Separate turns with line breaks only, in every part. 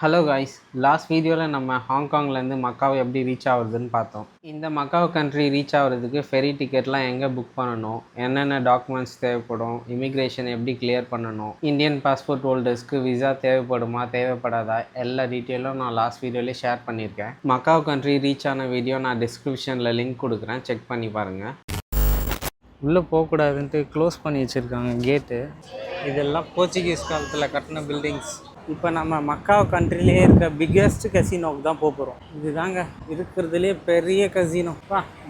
Hello guys last வீடியோவில் நம்ம ஹாங்காங்லேருந்து மக்காவை எப்படி ரீச் ஆகுறதுன்னு பார்த்தோம். இந்த மக்காவ் கண்ட்ரி ரீச் ஆகுறதுக்கு ஃபெரி டிக்கெட்லாம் எங்கே புக் பண்ணணும்? என்னென்ன டாக்குமெண்ட்ஸ் தேவைப்படும்? இமிக்ரேஷன் எப்படி கிளியர் பண்ணணும்? இந்தியன் பாஸ்போர்ட் ஹோல்டர்ஸ்க்கு விசா தேவைப்படுமா? தேவைப்படாதா? எல்லா டீட்டெயிலும் நான் லாஸ்ட் வீடியோலேயே ஷேர் பண்ணியிருக்கேன். மக்காவ் கண்ட்ரி ரீச் ஆன வீடியோ நான் டிஸ்கிரிப்ஷனில் லிங்க் கொடுக்குறேன். செக் பண்ணி பாருங்கள் உள்ளே போகக்கூடாதுன்ட்டு க்ளோஸ் பண்ணி வச்சுருக்காங்க கேட்டு இதெல்லாம் போர்ச்சுகீஸ் காலத்தில் கட்டின பில்டிங்ஸ் இப்போ நம்ம மக்காவ் கண்ட்ரிலேயே இருக்க பிக்கெஸ்ட் கசினோவுக்கு தான் போக போகிறோம் இதுதாங்க இருக்கிறதுலே பெரிய கசினோ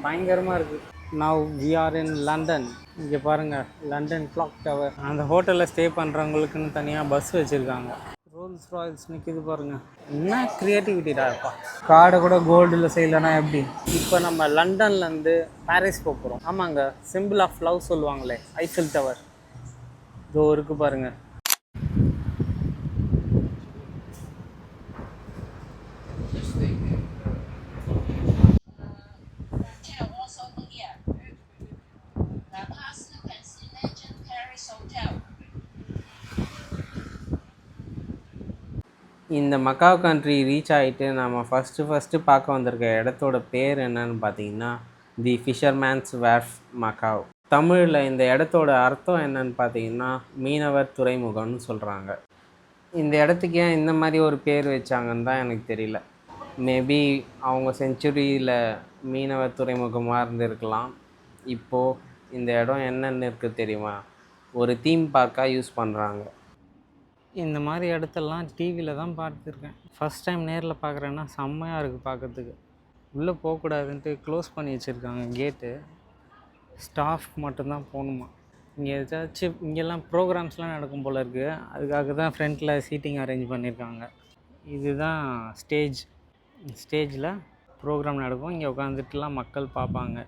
பயங்கரமாக இருக்குது now we are in London இங்கே பாருங்கள் லண்டன் கிளாக் டவர் அந்த ஹோட்டலில் ஸ்டே பண்ணுறவங்களுக்குன்னு தனியாக பஸ் வச்சுருக்காங்க. ரோல்ஸ் ராயல்ஸ் நிற்கிது பாருங்கள் என்ன க்ரியேட்டிவிட்டிடா இருப்பா? காடை கூட கோல்டில் செய்யலைன்னா எப்படி? இப்போ நம்ம லண்டன்லேருந்து பாரிஸ் போக போகிறோம் ஆமாங்க சிம்பிள் ஆஃப் லவ் சொல்லுவாங்களே ஐஃபில் டவர் இதோ
இருக்குது பாருங்கள்
இந்த மக்காவ் கண்ட்ரி ரீச் ஆகிட்டு நம்ம ஃபஸ்ட்டு ஃபஸ்ட்டு பார்க்க வந்திருக்க இடத்தோட பேர் என்னன்னு பார்த்தீங்கன்னா தி ஃபிஷர்மேன்ஸ் வேர்ஃப் மக்காவ் தமிழில் இந்த இடத்தோட அர்த்தம் என்னன்னு பார்த்தீங்கன்னா மீனவர் துறைமுகம்னு சொல்கிறாங்க இந்த இடத்துக்கு ஏன் இந்த மாதிரி ஒரு பேர் வச்சாங்கன்னு தான் எனக்கு தெரியல. மேபி அவங்க செஞ்சுரியில் மீனவர் துறைமுகமாக இருந்திருக்கலாம். இப்போது இந்த இடம் என்னென்னு இருக்குது தெரியுமா? ஒரு தீம் பார்க்காக யூஸ் பண்ணுறாங்க இந்த மாதிரி இடத்தெல்லாம் டிவியில் தான் பார்த்துருக்கேன். ஃபஸ்ட் டைம் நேரில் பார்க்குறேன்னா செம்மையாக இருக்குது பார்க்கறதுக்கு. உள்ளே போகக்கூடாதுன்ட்டு க்ளோஸ் பண்ணி வச்சுருக்காங்க கேட்டு ஸ்டாஃப் மட்டும்தான் போகணுமா? இங்கே ஏதாச்சும் இங்கெல்லாம் ப்ரோக்ராம்ஸ்லாம் நடக்கும் போல் இருக்குது அதுக்காக தான் ஃப்ரண்ட்டில் சீட்டிங் அரேஞ்ச் பண்ணியிருக்காங்க இதுதான் ஸ்டேஜ் ஸ்டேஜில் ப்ரோக்ராம் நடக்கும். இங்கே உட்காந்துட்டுலாம் மக்கள் பார்ப்பாங்க.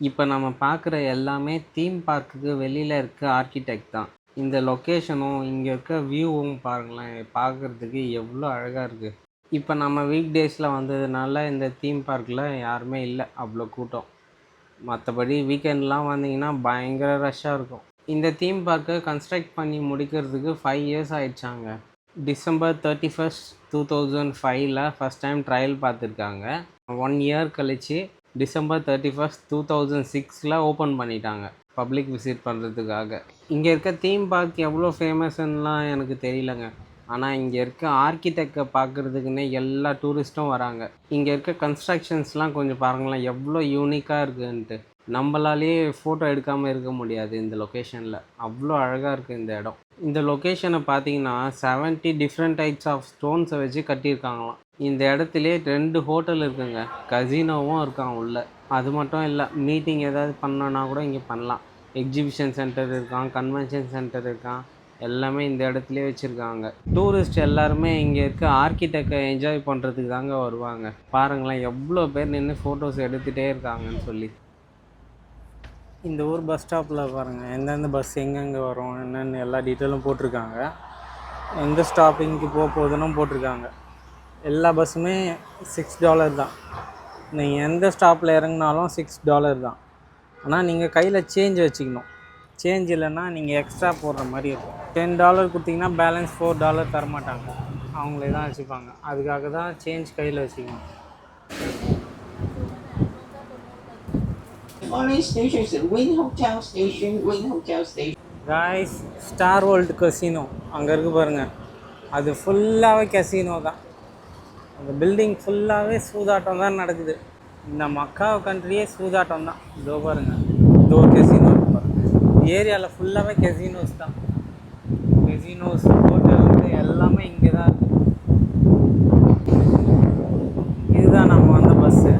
இப்போ நம்ம பார்க்குற எல்லாமே தீம் பார்க்குக்கு வெளியில் இருக்க ஆர்கிடெக்ட் தான். இந்த லொக்கேஷனும் இங்கே இருக்க வியூவும் பாருங்களேன். பார்க்குறதுக்கு எவ்வளோ அழகாக இருக்குது இப்போ நம்ம வீக் டேஸில் வந்ததுனால இந்த தீம் பார்க்கில் யாருமே இல்லை. அவ்வளோ கூட்டம். மற்றபடி வீக்கெண்ட்லாம் வந்தீங்கன்னா பயங்கர ரஷ்ஷாக இருக்கும். இந்த தீம் பார்க்கை கன்ஸ்ட்ரக்ட் பண்ணி முடிக்கிறதுக்கு five years ஆயிடுச்சாங்க. December thirty first two thousand ஃபைவ்ல ஃபஸ்ட் டைம் ட்ரையல் பார்த்துருக்காங்க. ஒன் இயர் கழிச்சு December thirty first two thousand சிக்ஸில் ஓப்பன் பண்ணிட்டாங்க. பப்ளிக் விசிட் பண்ணுறதுக்காக இங்கே இருக்க தீம் பார்க் எவ்வளோ ஃபேமஸ்ன்னுலாம் எனக்கு தெரியலங்க. ஆனால் இங்கே இருக்க ஆர்கிடெக்டை பார்க்குறதுக்குன்னே எல்லா டூரிஸ்ட்டும் வராங்க. இங்கே இருக்க கன்ஸ்ட்ரக்ஷன்ஸ்லாம் கொஞ்சம் பாருங்களேன் எவ்வளோ யூனிக்காக இருக்குன்ட்டு. நம்மளாலேயே ஃபோட்டோ எடுக்காமல் இருக்க முடியாது இந்த லொக்கேஷனில் அவ்வளோ அழகாக இருக்குது இந்த இடம். இந்த லொக்கேஷனை பார்த்தீங்கன்னா செவன்ட்டி டிஃப்ரெண்ட் டைப்ஸ் ஆஃப் ஸ்டோன்ஸை வச்சு கட்டியிருக்காங்களாம். இந்த இடத்துலே ரெண்டு ஹோட்டல் இருக்குங்க. கசினோவும் இருக்கான் உள்ளே. அது மட்டும் இல்லை மீட்டிங் ஏதாவது பண்ணோன்னா கூட இங்கே பண்ணலாம். எக்ஸிபிஷன் சென்டர் இருக்கான் கன்வென்ஷன் சென்டர் இருக்கான். எல்லாமே இந்த இடத்துலேயே வச்சுருக்காங்க. டூரிஸ்ட் எல்லாருமே இங்கே இருக்க ஆர்கிடெக்டை என்ஜாய் பண்ணுறதுக்கு தாங்க வருவாங்க. பாருங்களேன் எவ்வளோ பேர் நின்று ஃபோட்டோஸ் எடுத்துகிட்டே இருக்காங்கன்னு சொல்லி. இந்த ஊர் பஸ் ஸ்டாப்பில் பாருங்கள் எந்தெந்த பஸ் எங்கெங்கே வரும் என்னென்னு எல்லா டீட்டெயிலும் போட்டிருக்காங்க. எந்த ஸ்டாப்பிங்க்கு போக போகுதுன்னு போட்டிருக்காங்க. எல்லா பஸ்ஸுமே சிக்ஸ் டாலர் தான். நீங்கள் எந்த ஸ்டாப்பில் இறங்குனாலும் சிக்ஸ் டாலர் தான். ஆனால் நீங்கள் கையில் சேஞ்ச் வச்சுக்கணும். சேஞ்ச் இல்லைன்னா நீங்கள் எக்ஸ்ட்ரா போடுற மாதிரி இருக்கும். டென் டாலர் கொடுத்தீங்கன்னா பேலன்ஸ் ஃபோர் டாலர் தரமாட்டாங்க. அவங்களே தான் வச்சுப்பாங்க. அதுக்காக தான் சேஞ்ச் கையில் வச்சுக்கணும். காய்ஸ் ஸ்டார் வேர்ல்டு கசினோ அங்கே இருக்கு பாருங்கள் அது ஃபுல்லாகவே கசினோ தான். அந்த பில்டிங் ஃபுல்லாகவே சூதாட்டம் தான் நடக்குது. இந்த மக்காவ் கண்ட்ரியே சூதாட்டம் தான் இதோ பாருங்க. இதோ கெசினோ பாருங்க. ஏரியாவில் ஃபுல்லாகவே கெசினோஸ் தான். கெசினோஸ் ஹோட்டல் எல்லாமே இங்கே தான் இருக்குது இதுதான் நம்ம வந்த பஸ்ஸு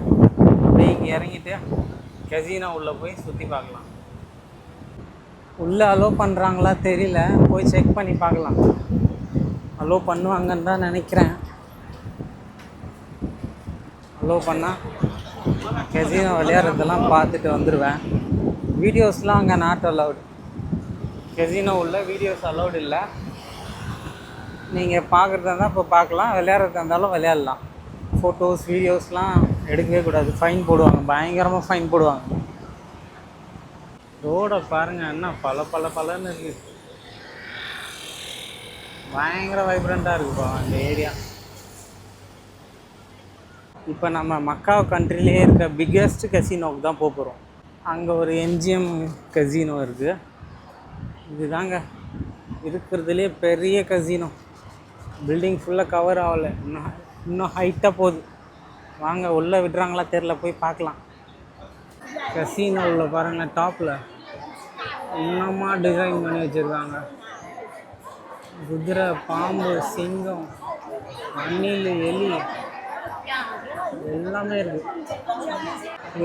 அப்படியே இங்கே இறங்கிட்டு கெசினோ உள்ளே போய் சுற்றி பார்க்கலாம். உள்ளே அலோவ் பண்ணுறாங்களா தெரியல. போய் செக் பண்ணி பார்க்கலாம். அலோ பண்ணுவாங்கன்னு தான் நினைக்கிறேன். அலோ பண்ணால் கெசினோ விளையாடுறதெல்லாம் பார்த்துட்டு வந்துடுவேன் வீடியோஸ்லாம் அங்கே நாட் அலவுட் கெசினோ உள்ள வீடியோஸ் அலௌட் இல்லை. நீங்கள் பார்க்குறதா இருந்தால் இப்போ பார்க்கலாம் விளையாடுறதா இருந்தாலும் விளையாடலாம். ஃபோட்டோஸ் வீடியோஸ்லாம் எடுக்கவே கூடாது. ஃபைன் போடுவாங்க பயங்கரமாக ஃபைன் போடுவாங்க. ரோடை பாருங்கள் என்ன பல பல பலன்னு இருக்குது பயங்கர வைப்ரண்ட்டாக இருக்குப்பா அந்த ஏரியா இப்போ நம்ம மக்காவ் கண்ட்ரிலே இருக்க பிக்கெஸ்ட் கசினோவுக்கு தான் போக போகிறோம் அங்கே ஒரு எம்ஜிஎம் கசினோ இருக்குது இதுதாங்க. இருக்கிறதுலே பெரிய கசினோ பில்டிங் ஃபுல்லாக கவர் ஆகலை. இன்னும் இன்னும் ஹைட்டாக போகுது. வாங்க உள்ளே விடுறாங்களா தெரில போய் பார்க்கலாம். கசினோவில் பாருங்கள் டாப்பில் இன்னமா டிசைன் பண்ணி வச்சுருக்காங்க. குதிரை பாம்பு சிங்கம் அணில் எலி. எல்லாமே இருக்குது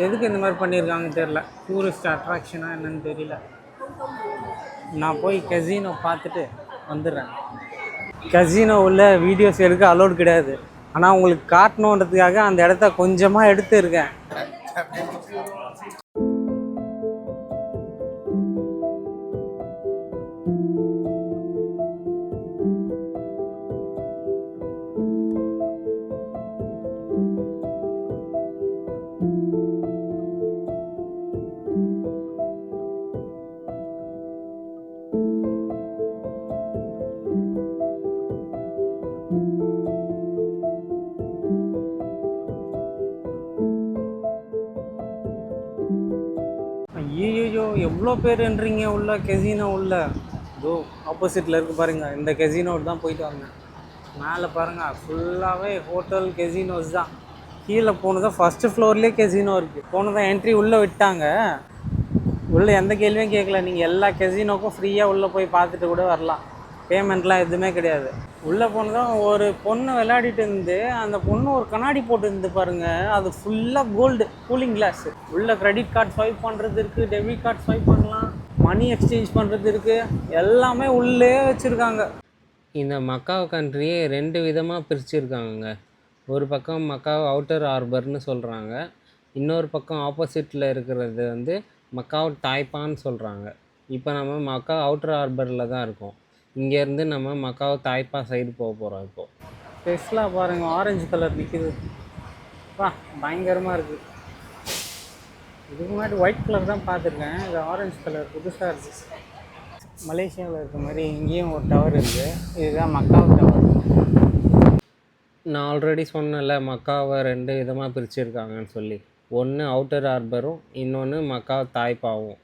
எதுக்கு இந்த மாதிரி பண்ணியிருக்காங்கன்னு தெரில டூரிஸ்ட் அட்ராக்ஷனாக என்னன்னு தெரியல. நான் போய் கசினோ பார்த்துட்டு வந்துடுறேன். கசினோ உள்ள வீடியோஸ் எடுக்க அலோட் கிடையாது. ஆனால் உங்களுக்கு காட்டணுன்றதுக்காக அந்த இடத்த கொஞ்சமாக எடுத்து எவ்வளோ பேருன்றீங்க உள்ள கெசினோ உள்ள? இதோ ஆப்போசிட்டில் இருக்கு பாருங்க. இந்த கெசினோடு தான் போயிட்டு வந்தேன். மேலே பாருங்க ஃபுல்லாகவே ஹோட்டல் கெசினோஸ் தான். கீழே போனதும் ஃபஸ்ட்டு ஃப்ளோர்லேயே கெசினோ இருக்குது போனதான் என்ட்ரி உள்ளே விட்டாங்க. உள்ளே எந்த கேள்வியும் கேட்கல. நீங்கள் எல்லா கெசினோக்கும் ஃப்ரீயாக உள்ளே போய் பார்த்துட்டு கூட வரலாம். பேமெண்ட்லாம் எதுவுமே கிடையாது. உள்ளே போனதும் ஒரு பொண்ணு விளையாடிட்டு இருந்து அந்த பொண்ணு ஒரு கண்ணாடி போட்டு இருந்து பாருங்க அது ஃபுல்லாக கோல்டு கூலிங் கிளாஸ் உள்ள கிரெடிட் கார்டு ஸ்வைப் பண்ணுறது இருக்குது டெபிட் கார்டு ஸ்வைப் பண்ணலாம் மணி எக்ஸ்சேஞ்ச் பண்ணுறது இருக்குது எல்லாமே உள்ளே வச்சுருக்காங்க. இந்த மக்காவ் கண்ட்ரியே ரெண்டு விதமாக பிரிச்சுருக்காங்க ஒரு பக்கம் மக்காவ் அவுட்டர் ஹார்பர்னு சொல்கிறாங்க இன்னொரு பக்கம் ஆப்போசிட்டில் இருக்கிறது வந்து மக்காவ் தாய்பான்னு சொல்கிறாங்க இப்போ நம்ம மக்காவ் அவுட்டர் ஹார்பரில் தான் இருக்கோம். இங்கேருந்து நம்ம மக்காவ் தாய்ப்பா சைடு போக போகிறோம் இப்போது டெஸ்லா பாருங்கள் ஆரஞ்சு கலர் நிற்கிது வா பயங்கரமாக இருக்குது இதுக்கு முன்னாடி ஒயிட் கலர் தான் பார்த்துருக்கேன். இது ஆரஞ்சு கலர் புதுசாக இருக்குது மலேசியாவில் இருக்க மாதிரி இங்கேயும் ஒரு டவர் இருக்குது இதுதான் மக்காவ் டவர் நான் ஆல்ரெடி சொன்னேன்ல மக்காவை ரெண்டு விதமாக பிரிச்சுருக்காங்கன்னு சொல்லி. ஒன்று அவுட்டர் ஹார்பரும் இன்னொன்று மக்காவ் தாய்ப்பாவும்.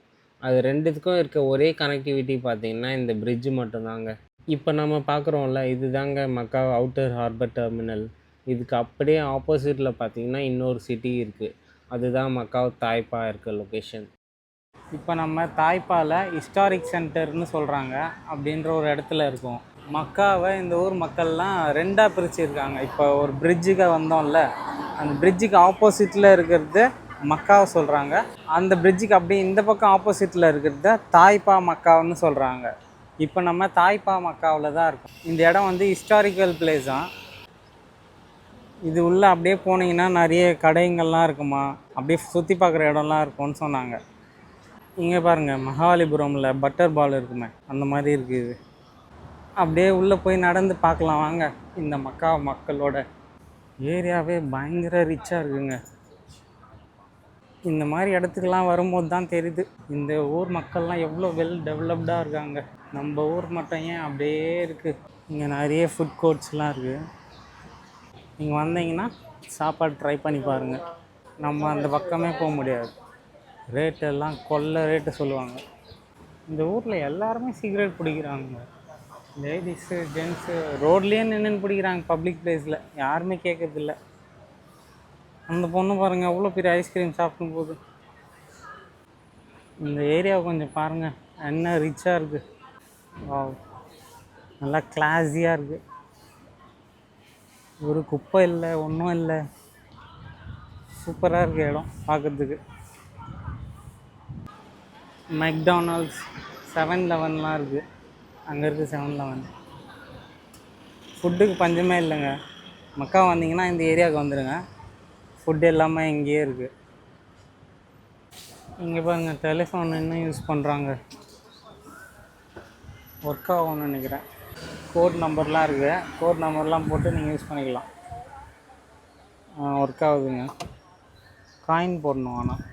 அது ரெண்டுத்துக்கும் இருக்க ஒரே கனெக்டிவிட்டி பார்த்தீங்கன்னா இந்த பிரிட்ஜு மட்டும்தாங்க. இப்போ நம்ம பார்க்குறோம்ல இதுதாங்க மக்காவ் அவுட்டர் ஹார்பர் டெர்மினல் இதுக்கு அப்படியே ஆப்போசிட்டில் பார்த்தீங்கன்னா இன்னொரு சிட்டி இருக்குது அதுதான் மக்காவ் தாய்ப்பா இருக்க லொக்கேஷன் இப்போ நம்ம தாய்ப்பாவில் ஹிஸ்டாரிக் சென்டர்னு சொல்கிறாங்க அப்படின்ற ஒரு இடத்துல இருக்கோம். மக்காவை இந்த ஊர் மக்கள்லாம் ரெண்டாக பிரிச்சுருக்காங்க. இப்போ ஒரு பிரிட்ஜுக்கு வந்தோம்ல அந்த பிரிட்ஜுக்கு ஆப்போசிட்டில் இருக்கிறது மக்காவை சொல்கிறாங்க அந்த பிரிட்ஜுக்கு அப்படியே இந்த பக்கம் ஆப்போசிட்டில் இருக்கிறத தாய்ப்பா மக்காவுன்னு சொல்கிறாங்க இப்போ நம்ம தாய்ப்பா மக்காவில் தான் இருக்கோம். இந்த இடம் வந்து ஹிஸ்டாரிக்கல் பிளேஸ் தான் இது உள்ளே அப்படியே போனீங்கன்னா நிறைய கடைங்கள்லாம் இருக்குமா? அப்படியே சுற்றி பார்க்குற இடம்லாம் இருக்கும்னு சொன்னாங்க. இங்கே பாருங்கள் மகாபலிபுரமில் பட்டர் பால் இருக்குமே. அந்த மாதிரி இருக்குது அப்படியே உள்ளே போய் நடந்து பார்க்கலாம் வாங்க. இந்த மக்கா மக்களோட ஏரியாவே பயங்கர ரிச்சாக இருக்குங்க. இந்த மாதிரி இடத்துக்கெல்லாம் வரும்போது தான் தெரியுது. இந்த ஊர் மக்கள்லாம் எவ்வளோ வெல் டெவலப்டாக இருக்காங்க. நம்ம ஊர் மட்டும் ஏன் அப்படியே இருக்குது இங்கே நிறைய ஃபுட் கோர்ட்ஸ்லாம் இருக்குது நீங்கள் வந்தீங்கன்னா சாப்பாடு ட்ரை பண்ணி பாருங்கள் நம்ம அந்த பக்கமே போக முடியாது. ரேட்டெல்லாம் எல்லாம் ரேட்டு சொல்லுவாங்க. இந்த ஊரில் எல்லாருமே சிகரெட் பிடிக்கிறாங்க. லேடிஸு ஜென்ஸு ரோட்லேயே நின்றுன்னு பிடிக்கிறாங்க பப்ளிக் பிளேஸில் யாருமே கேட்கறதில்ல அந்த பொண்ணு பாருங்கள் அவ்வளோ பெரிய ஐஸ்கிரீம் சாப்பிடும் போது இந்த ஏரியாவை கொஞ்சம் பாருங்கள் என்ன ரிச்சாக இருக்குது நல்லா கிளாஸியாக இருக்குது ஒரு குப்பை இல்லை ஒன்றும் இல்லை. சூப்பராக இருக்குது இடம் பார்க்குறதுக்கு மெக்டானல்ட்ஸ் செவன் லெவன்லாம் இருக்குது அங்கே இருக்குது செவன் லெவன் ஃபுட்டுக்கு பஞ்சமே இல்லைங்க. மக்கா வந்தீங்கன்னா இந்த ஏரியாவுக்கு வந்துடுங்க ஃபுட் எல்லாமே இங்கேயே இருக்குது இங்கே பாருங்கள் டெலிஃபோன் இன்னும் யூஸ் பண்ணுறாங்க ஒர்க் ஆகும்னு நினைக்கிறேன். கோட் நம்பர்லாம் இருக்குது கோட் நம்பர்லாம் போட்டு நீங்கள் யூஸ் பண்ணிக்கலாம். ஒர்க் ஆகுதுங்க. காயின் போடணும் ஆனால்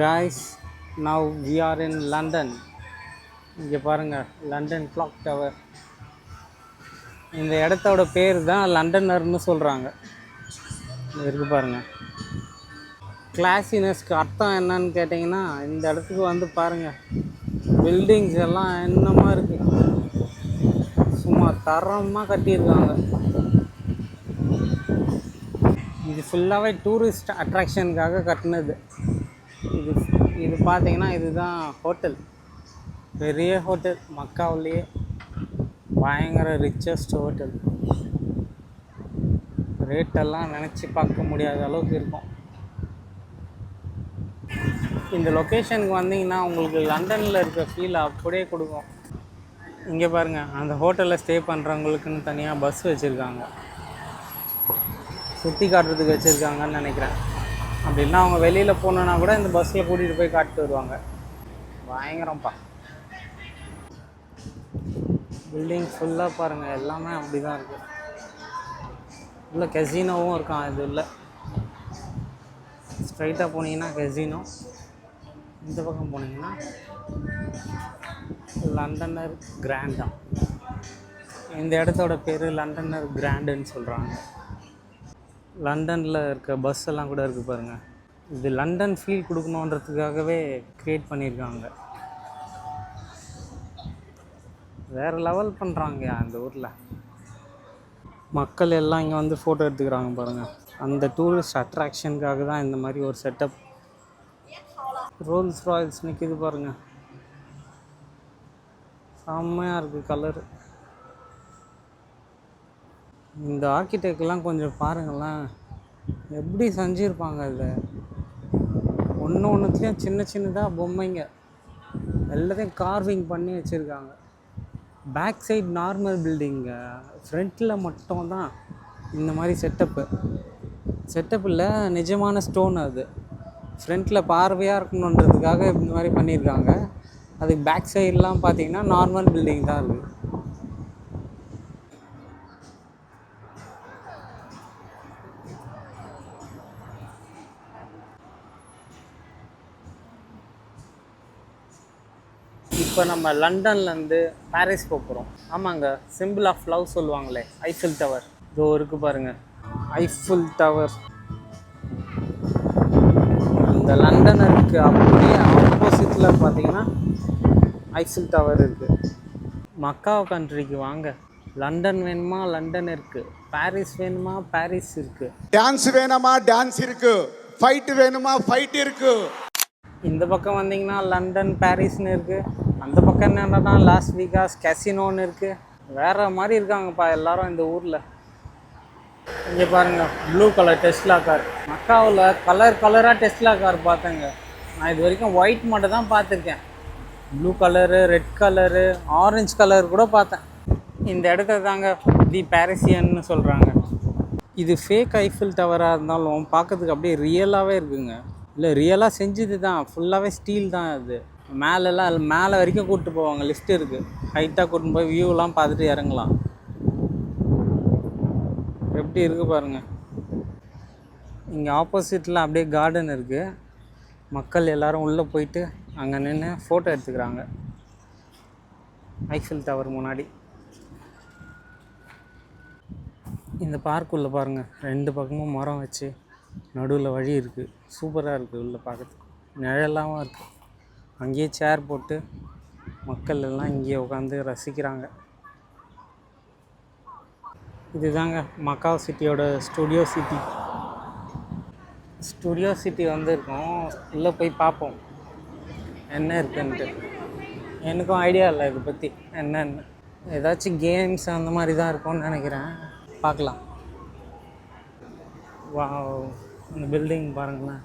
guys now we are in London இங்கே பாருங்கள் லண்டன் கிளாக் டவர் இந்த இடத்தோட பேர் தான் லண்டனர்னு சொல்கிறாங்க இருக்கு பாருங்கள் கிளாசினஸ்க்கு அர்த்தம் என்னன்னு கேட்டிங்கன்னா இந்த இடத்துக்கு வந்து பாருங்கள் பில்டிங்ஸ் எல்லாம் என்னமா இருக்குது சும்மா தரமாக கட்டியிருக்காங்க. இது ஃபுல்லாகவே டூரிஸ்ட் அட்ராக்ஷனுக்காக கட்டினது. இது இது பார்த்தீங்கன்னா இதுதான் ஹோட்டல் பெரிய ஹோட்டல் மக்காவிலேயே பயங்கர ரிச்சஸ்ட் ஹோட்டல் ரேட்டெல்லாம் நினச்சி பார்க்க முடியாத அளவுக்கு இருக்கும். இந்த லொக்கேஷனுக்கு வந்தீங்கன்னா உங்களுக்கு லண்டனில் இருக்க ஃபீல் அப்படியே கொடுக்கும். இங்கே பாருங்கள் அந்த ஹோட்டலில் ஸ்டே பண்ணுறவங்களுக்குன்னு தனியாக பஸ் வச்சுருக்காங்க. சுற்றி காட்டுறதுக்கு வச்சுருக்காங்கன்னு நினைக்கிறேன். அப்படின்னா அவங்க வெளியில் போகணுன்னா கூட இந்த பஸ்ஸில் கூட்டிகிட்டு போய் காட்டிட்டு வருவாங்க. பயங்கரம்ப்பா பில்டிங் ஃபுல்லாக பாருங்கள் எல்லாமே அப்படி தான் இருக்குது உள்ள கெசினோவும் இருக்கான் இது உள்ள. ஸ்ட்ரைட்டாக போனீங்கன்னா கெசினோ இந்த பக்கம் போனீங்கன்னா லண்டனர் கிராண்டா இந்த இடத்தோட பேர் லண்டனர் கிராண்டுன்னு சொல்கிறாங்க லண்டனில் இருக்க பஸ் எல்லாம் கூட இருக்குது பாருங்கள் இது லண்டன் ஃபீல் கொடுக்கணுன்றதுக்காகவே க்ரியேட் பண்ணியிருக்காங்க. வேறு லெவல் பண்ணுறாங்க அந்த ஊரில். மக்கள் எல்லாம் இங்கே வந்து ஃபோட்டோ எடுத்துக்கிறாங்க பாருங்கள் அந்த டூரிஸ்ட் அட்ராக்ஷனுக்காக தான் இந்த மாதிரி ஒரு செட்டப் ரோல்ஸ் ராயல்ஸ் நிற்கிது பாருங்கள் செம்மையாக இருக்குது கலரு இந்த ஆர்கிடெக்ட்லாம் கொஞ்சம் பாருங்களேன். எப்படி செஞ்சுருப்பாங்க இதை? ஒன்று ஒன்றுத்துலேயும் சின்ன சின்னதாக பொம்மைங்க. எல்லாத்தையும் கார்விங் பண்ணி வச்சுருக்காங்க. பேக் சைட் நார்மல் பில்டிங்கு ஃப்ரண்ட்டில் மட்டும் தான் இந்த மாதிரி செட்டப்பு. செட்டப்பில் நிஜமான ஸ்டோன் அது. ஃப்ரண்ட்டில் பார்வையாக இருக்கணுன்றதுக்காக இந்த மாதிரி பண்ணியிருக்காங்க. அதுக்கு பேக் சைட்லாம் பார்த்தீங்கன்னா நார்மல் பில்டிங் தான் இருக்குது இப்போ நம்ம லண்டன்லேருந்து பாரிஸ் போக போகிறோம் ஆமாங்க சிம்பிள் ஆஃப் லவ் சொல்லுவாங்களே ஐஃபில் டவர் இதோ இருக்கு பாருங்க ஐஃபில் டவர் இந்த லண்டனருக்கு அப்படியே ஆப்போசிட்டில் பார்த்தீங்கன்னா ஐஃபில் டவர் இருக்குது மக்காவ் கண்ட்ரிக்கு வாங்க லண்டன் வேணுமா லண்டன் இருக்குது பாரிஸ் வேணுமா பாரிஸ் இருக்குது
டான்ஸ் வேணுமா டான்ஸ் இருக்கு. ஃபைட் வேணுமா ஃபைட் இருக்கு.
இந்த பக்கம் வந்தீங்கன்னா லண்டன் பாரிஸ்னு இருக்குது அந்த பக்கம் என்னன்னா லாஸ் வீகாஸ் கசினோன்னு இருக்குது வேறு மாதிரி இருக்காங்கப்பா எல்லாரும் இந்த ஊரில். இங்கே பாருங்கள் ப்ளூ கலர் டெஸ்ட்லா கார் மக்காவில் கலர் கலராக டெஸ்ட்லா கார் பார்த்தேங்க. நான் இது வரைக்கும் ஒயிட் மட்டும் தான் பார்த்துருக்கேன். Blue colour red colour orange colour கூட பார்த்தேன். இந்த இடத்த தாங்க தி பாரிசியன்னு சொல்கிறாங்க இது ஃபேக் ஐஃபில் டவராக இருந்தாலும் பார்க்கறதுக்கு அப்படியே ரியலாகவே இருக்குங்க. இல்லை ரியலாக செஞ்சது தான் ஃபுல்லாகவே ஸ்டீல் தான் அது. மேலெல்லாம் மேலே வரைக்கும் கூப்பிட்டு போவாங்க. லிஃப்ட் இருக்குது ஹைட்டாக கூட்டின்னு போய் வியூலாம் பார்த்துட்டு இறங்கலாம். எப்படி இருக்குது பாருங்கள் இங்கே ஆப்போசிட்டில் அப்படியே கார்டன் இருக்குது மக்கள் எல்லோரும் உள்ளே போயிட்டு அங்கே நின்று ஃபோட்டோ எடுத்துக்கிறாங்க. ஐஃபில் டவர் முன்னாடி. இந்த பார்க்குள்ளே பாருங்கள் ரெண்டு பக்கமும் மரம் வச்சு நடுவில் வழி இருக்குது சூப்பராக இருக்குது உள்ளே பார்க்கறதுக்கு. நிழலாகவும் இருக்குது அங்கேயே சேர் போட்டு மக்கள் எல்லாம் இங்கேயே உட்காந்து ரசிக்கிறாங்க. இதுதாங்க மக்காவ் சிட்டியோட ஸ்டுடியோ சிட்டி ஸ்டுடியோ சிட்டி வந்திருக்கோம். உள்ளே போய் பார்ப்போம். என்ன இருக்குன்ட்டு. எனக்கும் ஐடியா இல்லை இதை பற்றி என்னன்னு. ஏதாச்சும் கேம்ஸ் அந்த மாதிரி தான் இருக்கும்னு நினைக்கிறேன். பார்க்கலாம். வா அந்த பில்டிங் பாருங்களேன்.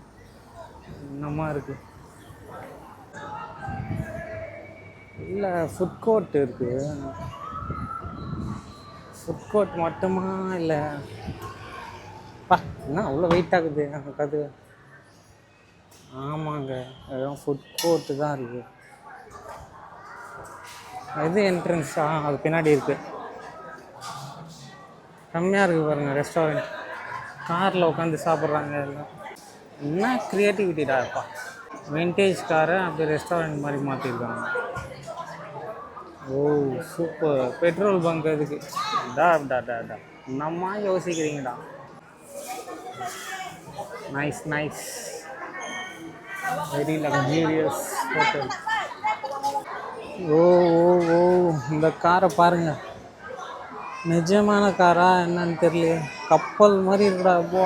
என்னமா இருக்குது இல்லை ஃபுட் கோர்ட் இருக்குது ஃபுட் கோர்ட் மட்டுமா இல்லை. பா என்ன அவ்வளோ வெயிட் ஆகுது? எனக்கு அது ஆமாங்க. அதுவும் ஃபுட் கோர்ட்டு தான் இருக்குது எது என்ட்ரன்ஸா அது பின்னாடி இருக்குது கம்மியாக இருக்குது பாருங்கள் ரெஸ்டாரண்ட் காரில் உட்காந்து சாப்பிட்றாங்க எல்லாம். என்ன க்ரியேட்டிவிட்டிடா இருப்பா விண்டேஜ் காரை அப்படி ரெஸ்டாரண்ட் மாதிரி மாற்றிருக்காங்க ஓ சூப்பர் பெட்ரோல் பங்க் அதுக்கு. டா டா டா டா. நம்ம யோசிக்கிறீங்கடா. Nice nice very luxurious hotel ஓ ஓ ஓ. இந்த காரை பாருங்க. நிஜமான காரா என்னன்னு தெரியல கப்பல் மாதிரி இருக்குடா அப்போ.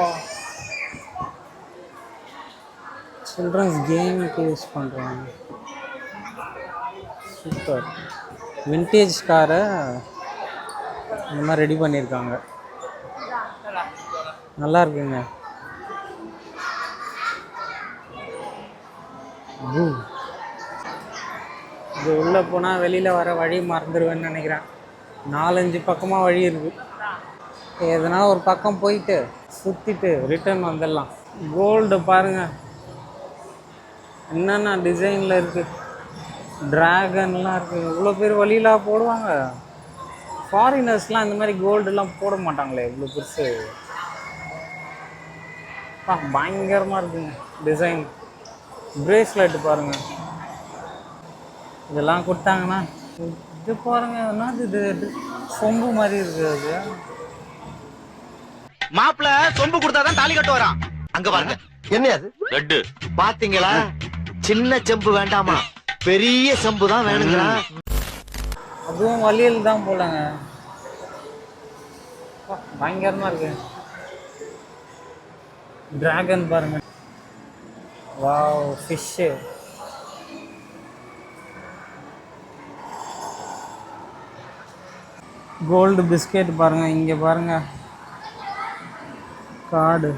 சில்ட்ரன்ஸ் கேமுக்கு யூஸ் பண்ணுறாங்க சூப்பர் விண்டேஜ் காரை இந்த மாதிரி ரெடி பண்ணியிருக்காங்க. நல்லா இருக்குங்க. இது உள்ளே போனால் வெளியில் வர வழி மறந்துடுவேன்னு நினைக்கிறேன். நாலஞ்சு பக்கமாக வழி இருக்குது எதனா ஒரு பக்கம் போயிட்டு சுற்றிட்டு ரிட்டர்ன் வந்துடலாம். கோல்டு பாருங்கள் என்னென்ன டிசைனில் இருக்குது ட்ராகன்லாம் இருக்குது இவ்வளோ பேர் வழியெலாம் போடுவாங்க. ஃபாரினர்ஸ்லாம் இந்த மாதிரி கோல்டுலாம் போட மாட்டாங்களே இவ்வளோ பெருசு. பா பயங்கரமாக இருக்குங்க டிசைன் பிரேஸ்லெட் பாருங்கள் இதெல்லாம் கொடுத்தாங்கன்னா இது பாருங்க என்னது இது? இது சொம்பு மாதிரி இருக்குது அது.
மாப்பிள சொம்பு கொடுத்தாதான் தாலி கட்டு வரான் அங்க பாருங்க. என்ன அது? ரெட்டு பாத்தீங்களா? சின்ன செம்பு வேண்டாமா? பெரிய செம்பு தான் வேணுங்களா
அதுவும் வழியில் தான் போலங்க. பயங்கரமா இருக்கு. டிராகன் பாருங்க. வாவ் ஃபிஷ்ஷு கோல்டு பிஸ்கெட் பாருங்க இங்கே பாருங்க. காடு.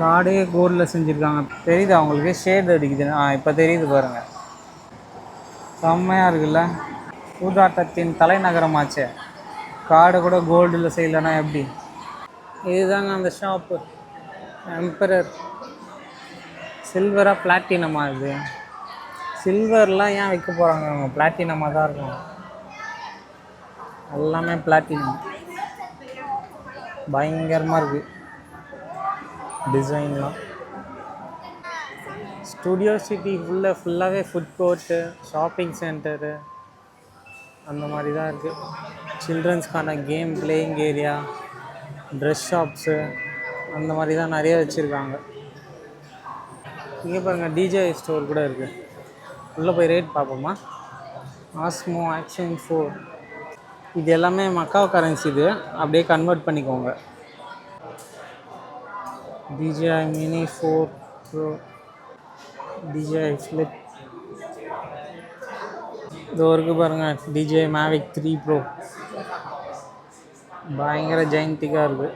காடே கோல்டில் செஞ்சுருக்காங்க. தெரியுதா உங்களுக்கு? ஷேட் அடிக்குது ஆ இப்போ தெரியுது பாருங்க. செம்மையாக இருக்குல்ல? சூதாட்டத்தின் தலைநகரமாச்சே. காடு கூட கோல்டில் செய்யலைன்னா எப்படி? இதுதாங்க அந்த ஷாப்பு எம்பரர் சில்வராக பிளாட்டினமாக இது. சில்வர்லாம் ஏன் வைக்க போகிறாங்க அவங்க பிளாட்டினமாக தான் இருக்கும். எல்லாமே பிளாட்டினம் பயங்கரமாக இருக்குது டிசைன்லாம் ஸ்டுடியோ சிட்டி ஃபுல்லாக ஃபுல்லாகவே ஃபுட் கோர்ட்டு ஷாப்பிங் சென்டரு அந்த மாதிரி தான் இருக்குது சில்ட்ரன்ஸ்க்கான game playing area dress shops அந்த மாதிரி தான் நிறைய வச்சுருக்காங்க. இங்கே பாருங்கள் டிஜே ஸ்டோர் கூட இருக்குது உள்ளே போய் ரேட் பார்ப்போமா? ஆஸ்மோ ஆக்ஷன் ஃபோர் இது எல்லாமே மக்காவ் கரன்சி இது. அப்படியே கன்வெர்ட் பண்ணிக்கோங்க. DJI mini four pro DJI flip இதோ இருக்கு பாருங்க DJI மேவிக் த்ரீ ப்ரோ பயங்கர ஜெயந்திக்காக இருக்கு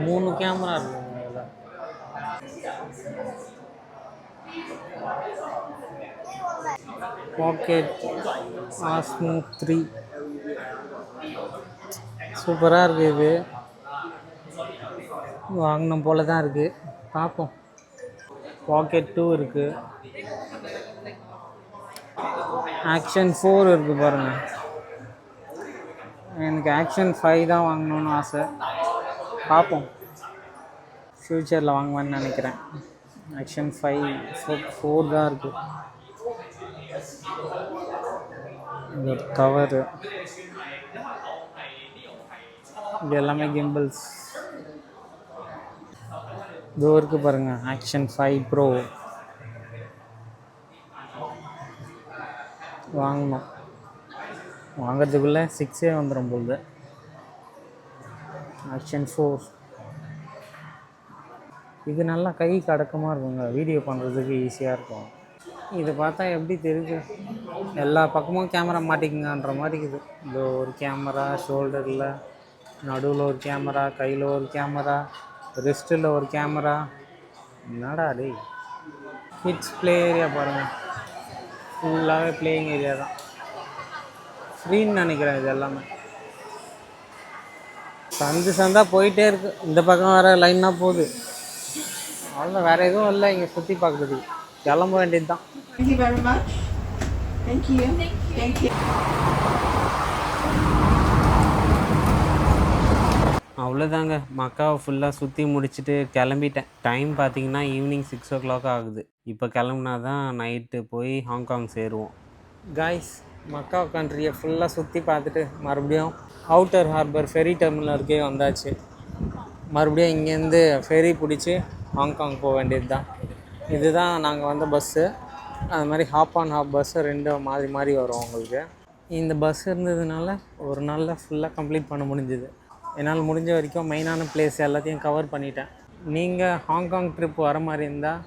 மூணு கேமரா இருக்குங்க இதில் பாக்கெட் ஆஸ்மோ த்ரீ சூப்பராக இருக்குது இது வாங்கினோம் போல தான் இருக்குது பார்ப்போம் பாக்கெட் டூ இருக்குது ஆக்ஷன் ஃபோர் இருக்குது பாருங்கள் எனக்கு ஆக்ஷன் ஃபைவ் தான் வாங்கணும்னு ஆசை. பார்ப்போம் ஃப்யூச்சரில் வாங்குவேன்னு நினைக்கிறேன். ஆக்ஷன் ஃபைவ் ஃபோர் ஃபோர் தான் இருக்குது இது ஒரு கவரு இது எல்லாமே கிம்பிள்ஸ் இதோ இருக்கு பாருங்க ஆக்ஷன் ஃபைவ் ப்ரோ வாங்கணும். வாங்கிறதுக்குள்ளே சிக்ஸே வந்துடும் போகுது ஆக்ஷன் ஃபோர் இது நல்லா கை கடக்கமாக இருக்குங்க. வீடியோ பண்ணுறதுக்கு ஈஸியாக இருக்கும். இதை பார்த்தா எப்படி தெரியுது? எல்லா பக்கமும் கேமரா மாட்டிக்குங்கன்ற மாதிரி இருக்குது. இந்த ஒரு கேமரா ஷோல்டரில் நடுவில் ஒரு கேமரா கையில் ஒரு கேமரா ரெஸ்ட்டில் ஒரு கேமரா. என்னடா டேய்? கிட்ஸ் ப்ளே ஏரியா பாருங்கள் ஃபுல்லாகவே ப்ளேயிங் ஏரியா தான். ஃப்ரீன்னு நினைக்கிறேன் இது எல்லாமே. சந்து சந்தா போயிட்டே இருக்கு. இந்த பக்கம் வேற லைனாக போகுது. அவ்வளோ வேற எதுவும் இல்லை இங்கே சுற்றி பார்க்குறதுக்கு. கிளம்ப வேண்டியது தான் அவ்வளோதாங்க மக்காவை ஃபுல்லாக சுற்றி முடிச்சுட்டு கிளம்பிட்டேன். டைம் பார்த்தீங்கன்னா ஈவினிங் சிக்ஸ் ஓ கிளாக் ஆகுது. இப்போ கிளம்புனா தான் நைட்டு போய் ஹாங்காங் சேருவோம். காய்ஸ் மக்கா கண்ட்ரியை ஃபுல்லாக சுற்றி பார்த்துட்டு மறுபடியும் அவுட்டர் ஹார்பர் ஃபெரி டெர்மினலுக்கே வந்தாச்சு. மறுபடியும் இங்கேருந்து ஃபெரி பிடிச்சி ஹாங்காங் போக வேண்டியது தான் இதுதான் நாங்கள் வந்த பஸ்ஸு அது மாதிரி ஹாப் ஆன் ஹாப் பஸ்ஸு ரெண்டு மாதிரி மாதிரி வரும் உங்களுக்கு. இந்த பஸ் இருந்ததுனால ஒரு நாளில் ஃபுல்லாக கம்ப்ளீட் பண்ண முடிஞ்சுது. என்னால் முடிஞ்ச வரைக்கும் மெயினான பிளேஸ் எல்லாத்தையும் கவர் பண்ணிட்டேன். நீங்கள் ஹாங்காங் ட்ரிப் வர மாதிரி இருந்தால்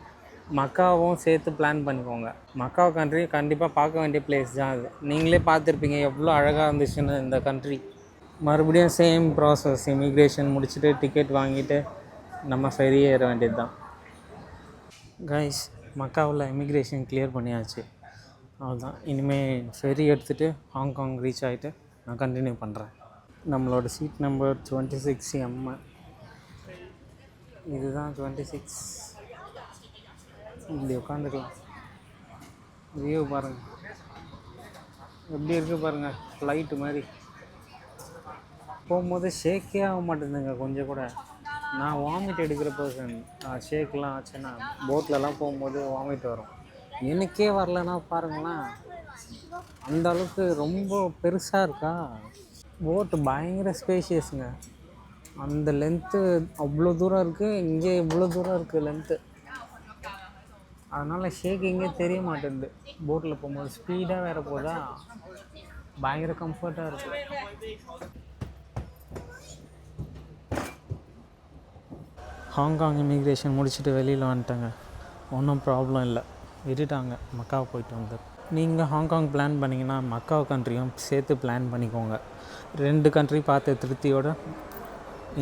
மக்காவும் சேர்த்து பிளான் பண்ணிக்கோங்க. மக்கா கண்ட்ரி கண்டிப்பாக பார்க்க வேண்டிய பிளேஸ் தான் அது. நீங்களே பார்த்துருப்பீங்க எவ்வளோ அழகாக இருந்துச்சுன்னு இந்த கண்ட்ரி மறுபடியும் சேம் ப்ராசஸ் இமிக்ரேஷன் முடிச்சுட்டு டிக்கெட் வாங்கிட்டு நம்ம சரியேற ஏற வேண்டியது தான். கைஸ் மக்காவில் இமிக்ரேஷன் கிளியர் பண்ணியாச்சு. அவ்வளோதான் இனிமேல் ஃபெரி எடுத்துகிட்டு ஹாங்காங் ரீச் ஆகிட்டு நான் கண்டினியூ பண்ணுறேன் நம்மளோட seat number twenty six M இதுதான் டுவெண்ட்டி சிக்ஸ் இப்படி உட்காந்துக்கலாம் வியூ பாருங்கள் எப்படி இருக்குது பாருங்கள் ஃப்ளைட்டு மாதிரி. போகும்போது ஷேக்கே ஆக மாட்டேங்குதுங்க கொஞ்சம் கூட. நான் வாமிட் எடுக்கிற பர்சன் ஷேக்லாம் ஆச்சுன்னா போட்லலாம் போகும்போது வாமிட் வரும். எனக்கே வரலன்னா பாருங்களேன். அந்த அளவுக்கு ரொம்ப பெருசாக இருக்கா? போட்டு பயங்கர ஸ்பேஷியஸுங்க அந்த லென்த்து அவ்வளோ தூரம் இருக்குது இங்கே இவ்வளோ தூரம் இருக்குது லென்த்து அதனால் ஷேக் எங்கே தெரிய மாட்டேங்குது போட்டில் போகும்போது ஸ்பீடாக வேறு போதா பயங்கர கம்ஃபர்ட்டாக இருக்குது ஹாங்காங் இமிக்ரேஷன் முடிச்சுட்டு வெளியில் வந்துட்டேங்க. ஒன்றும் ப்ராப்ளம் இல்லை. விட்டுட்டாங்க. மக்காவை போயிட்டு வந்து நீங்கள் ஹாங்காங் பிளான் பண்ணிங்கன்னா மக்காவ் கண்ட்ரியும் சேர்த்து பிளான் பண்ணிக்கோங்க. ரெண்டு கண்ட்ரி பார்த்த திருப்தியோட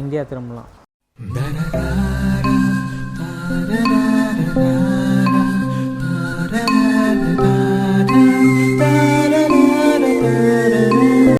இந்தியா திரும்பலாம்.